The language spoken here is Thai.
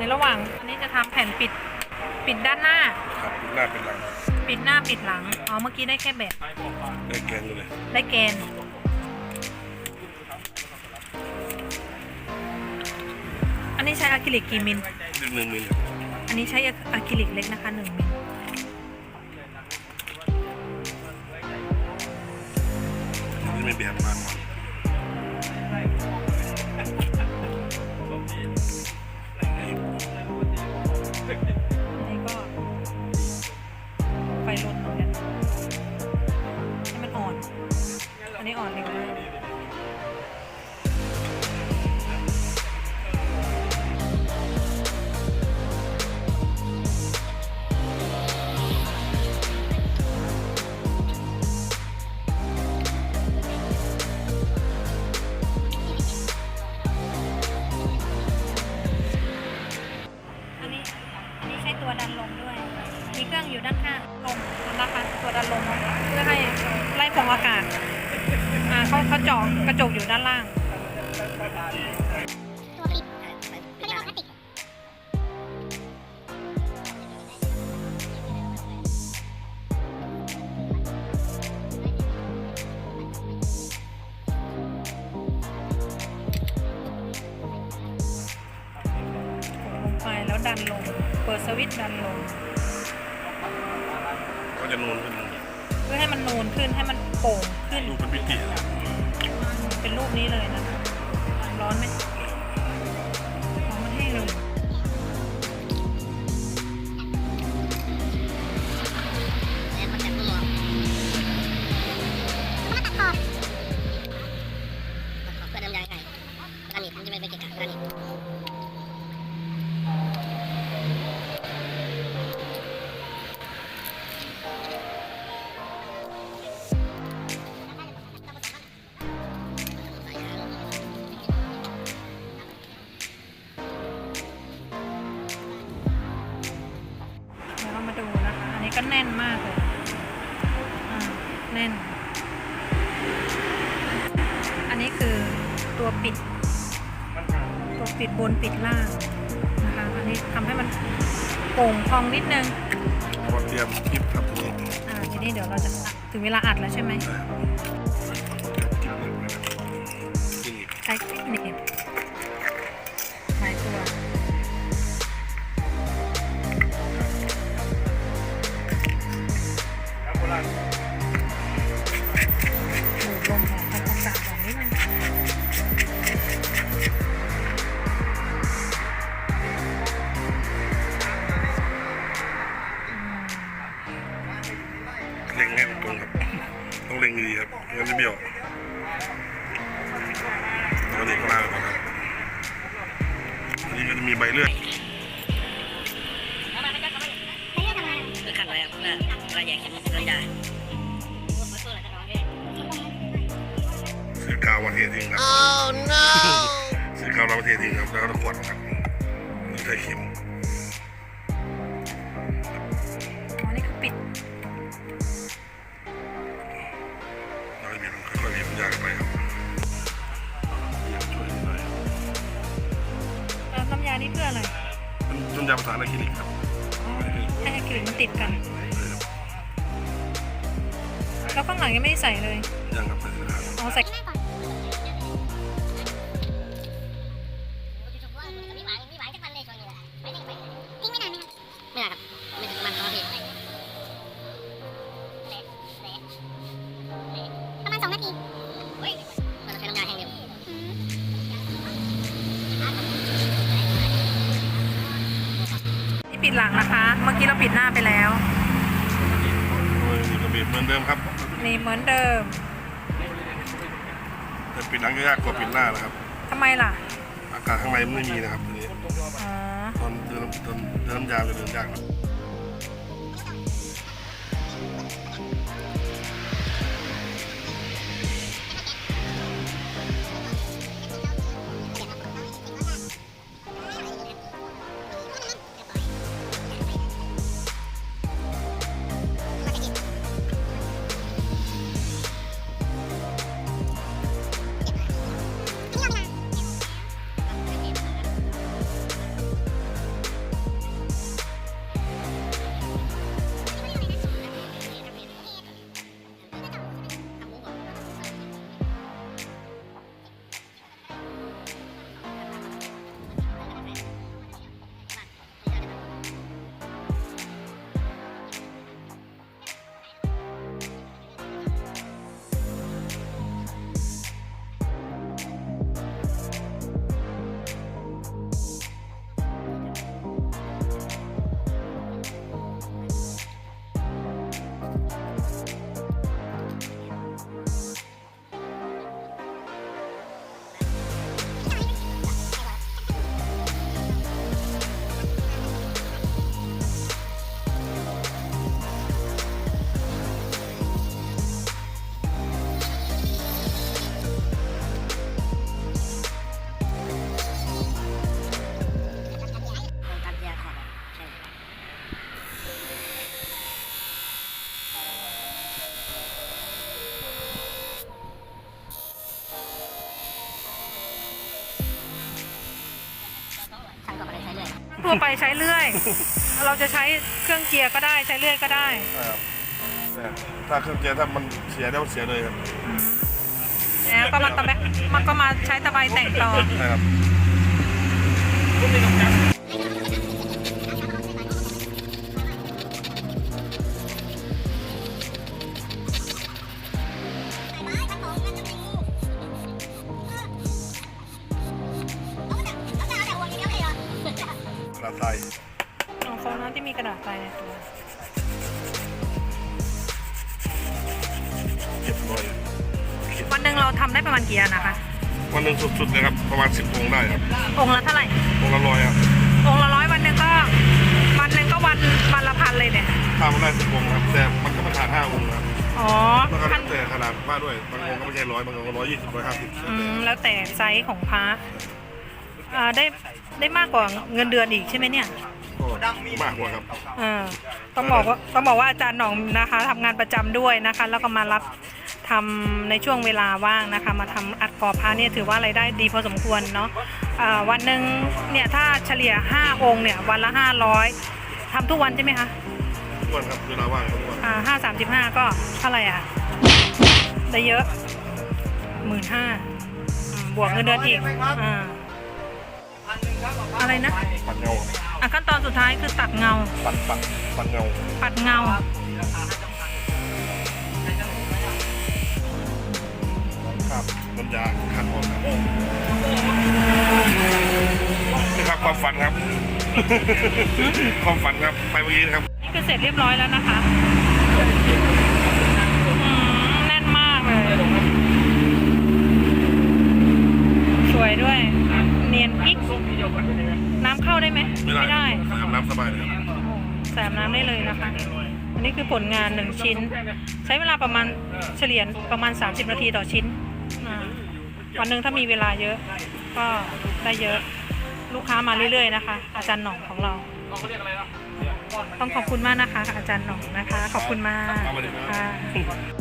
ในระหว่างอันนี้จะทำแผ่นปิดปิดด้านหน้า ครับหน้าเป็นหลังปิดหน้าปิดหลังอ๋อเมื่อกี้ได้แค่แบบได้แกนเลยได้เกณฑ์อันนี้ใช้อะคริลิกกี่มิลดึงหนึ่งมิลครับอันนี้ใช้อะคริลิกเล็กนะคะหนึ่งมิลอันนี้ไม่แบบมากกว่า ตัวดันลมด้วย มีเครื่องอยู่ด้านข้างลมนะคะตัวดันลมเพื่อให้ไล่ฟองอากาศอ่าเขาเขาเจาะกระจกอยู่ด้านล่างตัวปิดเขาเรียกว่าพลาสติกลงไปแล้วดันลง ปิดสวิตช์ดันลง ก็จะนูนขึ้นเพื่อให้มันนูนขึ้นให้มันโป่งขึ้น ดูเป็นมิติเป็นรูปนี้เลยนะคะร้อนไหมร้อนมันให้เลยแล้ว มากเลยอ่าแน่น อันนี้คือตัวปิด ตัวปิดบนปิดล่างนะคะ อันนี้ทำให้มันโป่งพองนิดนึงพอเตรียมคลิปครับทีนี้อ่าทีนี้เดี๋ยวเราจะถึงเวลาอัดแล้วใช่ไหม คือขั้นไว้ครับเพื่อเวลาแยกเข็มมันได้ซื้อกาวมาเททิ้งครับซื้อกาวมาเททิ้งครับแล้วก็ขวดครับนี่ใส่เข็มอ๋อนี่คือปิดแล้วก็มีค่อยๆบีบยากันไปครับอยากช่วยหน่อยแล้วน้ำยานี่เพื่ออะไรเป็นน้ำยาภาษาอะคริลิกครับอ๋อให้อะคริลิกมันติดกัน แล้วข้างหลังยังไม่ได้ใส่เลยยังครับใส่เสื้อครับอ๋อใส่ง่ายก่อนมีหวานมีหวานสักวันเลยช่วงนี้แหละไปทิ้งไปทิ้งไม่นานไหมครับไม่นานครับไม่ถึงมันครับพี่ประมาณสองนาทีเฮ้ยมันใช้น้ำยาแห้งเร็วนี่ปิดหลังนะคะ เมื่อกี้เราปิดหน้าไปแล้วโอ้ยนี่ก็บีบเหมือนเดิมครับ นี่เหมือนเดิม แต่ปิดหลังก็ยากกว่าปิดหน้านะครับ ทำไมล่ะ อากาศข้างในมันไม่มีนะครับทีนี้อ๋อ ตอนเดินตอนเดินน้ำยาจะเดินยากหน่อ ทั่วไปใช้เลื่อย เราจะใช้เครื่องเกียร์ก็ได้ใช้เลื่อยก็ได้ ครับแต่ถ้าเครื่องเกียร์ถ้ามันเสียแล้วมันเสียเลยครับแล้วก็มาตะแบกมันก็มาใช้ตะไบแต่งต่อใช่ครับกระดาษ ทรายของโซนนั้นที่มีกระดาษทรายในตัวเก็บรอยวันหนึ่งเราทำได้ประมาณกี่อันนะคะวันหนึ่งสุดๆเลยครับ ประมาณสิบองค์ได้ครับองค์ละเท่าไหร่องค์ละร้อยครับองค์ละร้อยวันหนึ่งก็ วันหนึ่งก็วันวันละพันเลยเนี่ยถ้ามันได้สิบองค์ครับ แต่มันก็มาขาดห้าองค์ครับอ๋อแล้วก็พัแล้นวแต่ขนาดผ้าด้วยบางองค์ก็ไม่ใช่ร้อยบางองค์ก็ร้อยยี่สิบร้อยห้าสิบอืมแล้วแต่ไซส์ของพระอ่าได้ ได้มากกว่าเงินเดือนอีกใช่ไหมเนี่ยก็มากกว่าครับเออต้องบอกว่าต้องบอกว่าอาจารย์หน่องนะคะทำงานประจำด้วยนะคะ แล้วก็มารับทำในช่วงเวลาว่างนะคะ มาทำอัดกรอบพระเนี่ยถือว่ารายได้ดีพอสมควรเนาะอ่าวันหนึ่งเนี่ยถ้าเฉลี่ย 5 องค์เนี่ยวันละ 500ทำทุกวันใช่ไหมคะ ทุกวันครับเวลาว่างทุกวันอ่าห้าสามสิบห้าก็เท่าไหร่อะ ได้เยอะหมื่นห้าบวกเงินเดือนอีกอ่า อะไรนะ ปัดเงาอะขั้นตอนสุดท้ายคือตัดเงา ปัดปัดปัดเงาปัดเงา ครับน้ำยาขัดออกครับนี่ครับความฝันครับ ความฝันครับไปเมื่อกี้นะครับ นี่คือเสร็จเรียบร้อยแล้วนะคะอืมแน่นมากเลย สวยด้วย เนียนกิ๊กน้ำ เข้าได้ไหมไม่ได้ไม่ได้อาบน้ำสบายเลยครับใส่อาบน้ำได้เลยนะคะ อันนี้คือผลงานหนึ่งชิ้น ใช้เวลาประมาณเฉลี่ยประมาณ 30 นาทีต่อชิ้นอ่าวันหนึ่งถ้ามีเวลาเยอะ ก็ได้เยอะลูกค้ามาเรื่อยๆนะคะ อาจารย์หน่องของเราต้องขอบคุณมากนะคะ อาจารย์หน่องนะคะ ขอบคุณมากเอามาเลยครับค่ะ